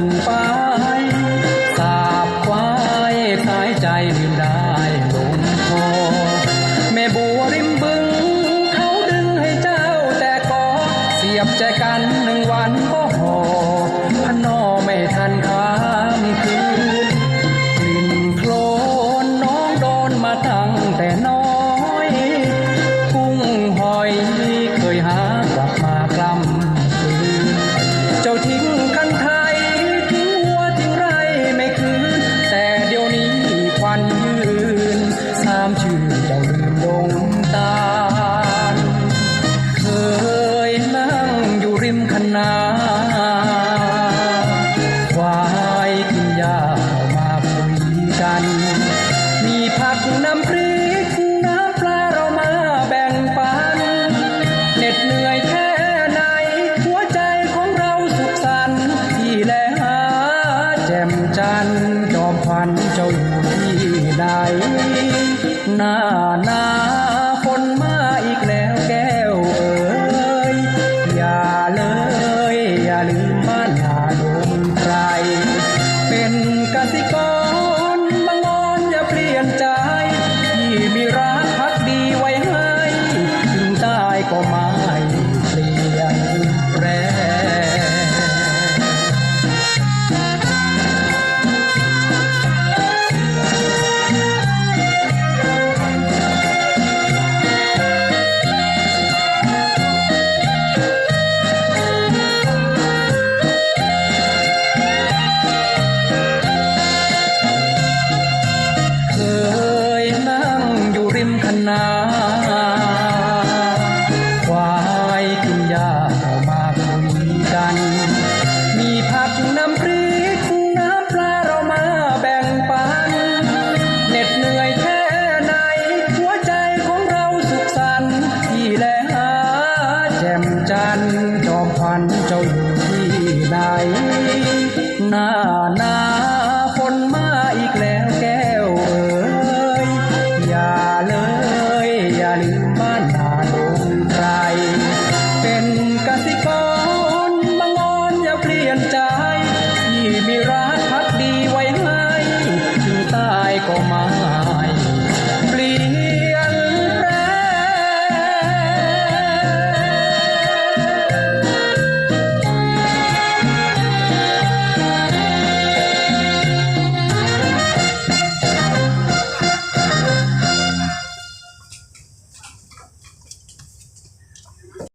กันไป สาบควายสายใจลืมได้ลงคอแม่บัวริมบึง เขาดึงให้เจ้าแต่ก็เสียบใจกัน เหนื่อยแค่ไหน หัวใจของเราสุขสันต์แลหาแจมจันจอมพันเจ้ที่ใหน้านาฝนมาอีกแล้วแก้วเอ๋ยอย่าเลยอย่าลื วที่ไหนหน้าหนาฝนมาอีกแล้วแก้วเอ๋ยอย่าเลย อย่าลืมบ้านนาดงใกรเป็นกสิกรบางอ่อนอย่าเปลี่ยนใจที่มีรักพักดีไว้ให้ถึงตายก็มา